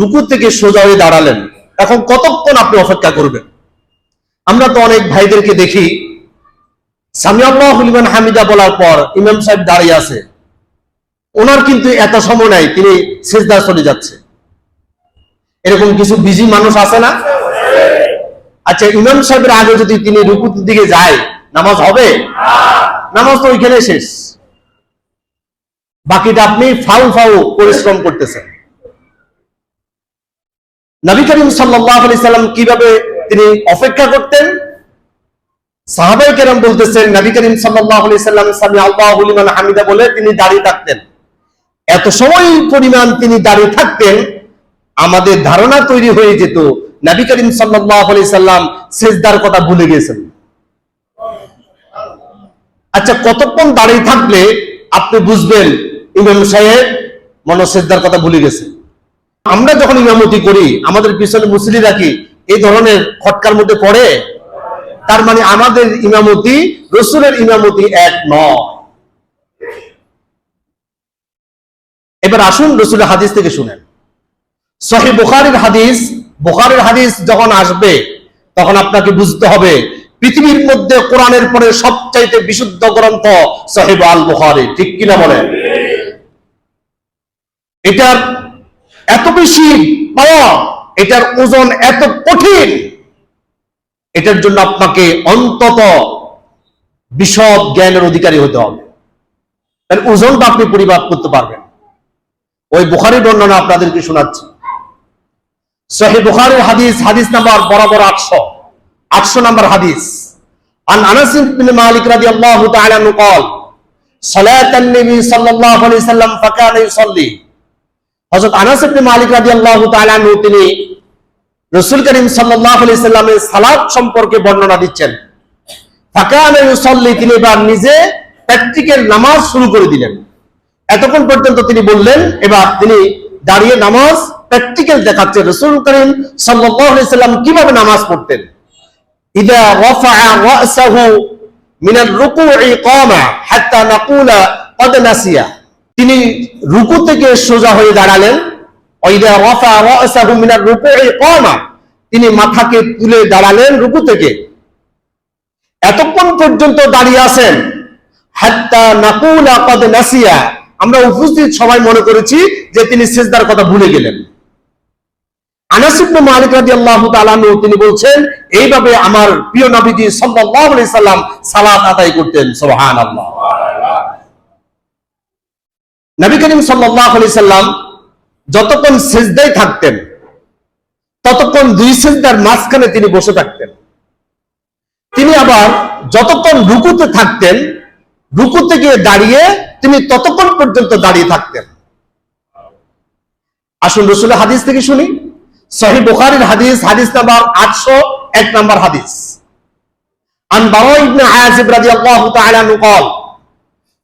রুকু থেকে সোজা হয়ে দাঁড়ালেন। এখন কতক্ষণ আপনি অপেক্ষা করবেন? আমরা তো অনেক ভাইদেরকে দেখি সামি আল্লাহ হামিদা বলার পর ইমাম সাহেব দাঁড়িয়ে আছে। ওনার কিন্তু এত সময় নাই, তিনি সেজদা চলে যাচ্ছে। এরকম কিছু বিজি মানুষ আছে না? আচ্ছা ইমাম সাহেবের আগে যদি তিনি রুকুর দিকে যায়, নামাজ হবে? নামাজ তো ওইখানে শেষ। বাকিটা আপনি ফাউ ফাউ পরিশ্রম করতেছেন। নবী করিম সাল্লাম কীভাবে তিনি অপেক্ষা করতেন? সাহাবাই কেরাম বলতেছেন, নবী করিম সাল্লাহ সাল্লাম হামিদা বলে তিনি দাঁড়িয়ে থাকতেন। এত সময় পরিমাণ তিনি দাঁড়িয়ে থাকতেন, আমাদের ধারণা তৈরি হয়ে যেত, নবী করিম সাল্লাম সেজদার কথা ভুলে গেছেন। আচ্ছা কতক্ষণ দাঁড়িয়ে থাকলে আপনি বুঝবেন ইমাম সাহেব মনসেজদার কথা ভুলে গেছে আমরা যখন ইমামতি করি, আমাদের পিছনে মুসলিরা কি এই ধরনের খটকার মধ্যে পড়ে? তার মানে আমাদের ইমামতি, রসুলের ইমামতি এক নয়। এবার আসুন রসুলের হাদিস থেকে শুনেন। সহি বুখারির হাদিস বুখারির হাদিস যখন আসবে, তখন আপনাকে বুঝতে হবে, পৃথিবীর মধ্যে কোরআনের পরে সবচাইতে বিশুদ্ধ গ্রন্থ সাহেব আল বুখারি ঠিক কিনা বলেন? এটার এত বেশি পাওয়া এটার ওজন এত কঠিন এটার জন্য আপনাকে অন্তত বিশদ জ্ঞানের অধিকারী হতে হবে তার ওজনটা আপনি পরিমাপ করতে পারবেন ওই বুখারি বর্ণনা আপনাদেরকে শোনাচ্ছি সহি বুখারির হাদিস হাদিস নাম্বার বরাবর আটশো আটশো নাম্বার হাদিস عن انس بن مالك رضي الله تعالى عنه قال صلاه النبي صلى الله عليه وسلم فكان يصلي হযরত আনাস ইবনে মালিক রাদিয়াল্লাহু তাআলা আনহু তিনি রাসূল করিম সাল্লাল্লাহু আলাইহি সাল্লামের সালাত সম্পর্কে বর্ণনা দিচ্ছেন ফাকানা ইউসাল্লি তিনি এবার নিজে প্র্যাকটিক্যাল নামাজ শুরু করে দিলেন এতক্ষণ পর্যন্ত তিনি বললেন এবার তিনি দাঁড়িয়ে নামাজ প্র্যাকটিক্যাল দেখাচ্ছেন রাসূল করিম সাল্লাল্লাহু আলাইহি সাল্লাম কিভাবে নামাজ পড়তেন إذا رفع رأسه من الركوع قام حتى نقول قد نسي তিনি রুকু থেকে সোজা হয়ে দাঁড়ালেন। তিনি মাথাকে তুলে দাঁড়ালেন রুকু থেকে। এতক্ষণ পর্যন্ত দাঁড়িয়ে আছেন। আমরা উপস্থিত সবাই মনে করেছি যে তিনি সিজদার কথা ভুলে গেলেন। আনাস ইবনে মালিক রাদিয়াল্লাহু তাআলা আনহু তিনি বলছেন, এইভাবে আমার প্রিয় নবীজি আলাইহি সাল্লাম সালাত আদায় করতেন, সুবহানাল্লাহ। নবী করিম সাল্লাম যতক্ষণ সেজদাই থাকতেন, ততক্ষণ দুই সেজদার মাঝখানে তিনি বসে থাকতেন। তিনি আবার যতক্ষণ রুকুতে থাকতেন, রুকুতে গিয়ে দাঁড়িয়ে তিনি ততক্ষণ পর্যন্ত দাঁড়িয়ে থাকতেন। আসুন রসুলের হাদিস থেকে শুনি। সহি বুখারির হাদিস হাদিস নাম্বার আটশো এক নাম্বার হাদিস। আন বারো ইবনে আয়াজিব রাদিয়াল্লাহু তাআলা নু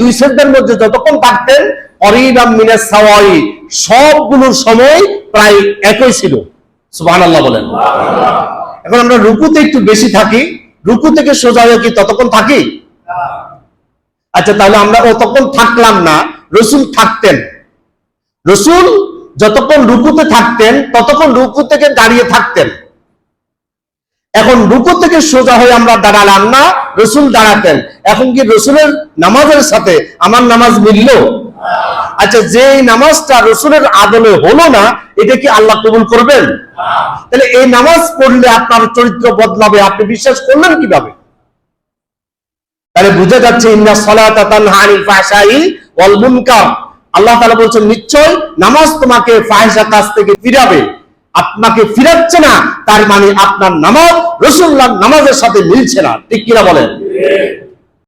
দুই সিজদার মধ্যে যতক্ষণ থাকতেন অরিবাম সাওয়াই, সবগুলোর সময় প্রায় একই ছিল। বলেন। এখন আমরা রুকুতে একটু বেশি থাকি। রুকু থেকে কি ততক্ষণ থাকি? আচ্ছা তাহলে আমরা থাকলাম না, রসুল থাকতেন। রসুল যতক্ষণ রুকুতে থাকতেন, ততক্ষণ রুকু থেকে দাঁড়িয়ে থাকতেন। এখন রুকু থেকে সোজা হয়ে আমরা দাঁড়ালাম না, রসুল দাঁড়াতেন। এখন কি রসুলের নামাজের সাথে আমার নামাজ মিলল? আচ্ছা যে নামাজটা রসুলের আদলে হলো না, এটা কি আল্লাহ কবুল করবেন? তাহলে এই নামাজ পড়লে আপনার চরিত্র বদলাবে, আপনি বিশ্বাস করলেন কীভাবে? তাহলে বুঝা যাচ্ছে আল্লাহ তাআলা বলছেন, নিশ্চয় নামাজ তোমাকে ফাহিশা কাজ থেকে ফিরাবে। আপনাকে ফিরাচ্ছে না, তার মানে আপনার নামাজ রসুল্লাহ নামাজের সাথে মিলছে না। ঠিক কিনা বলেন?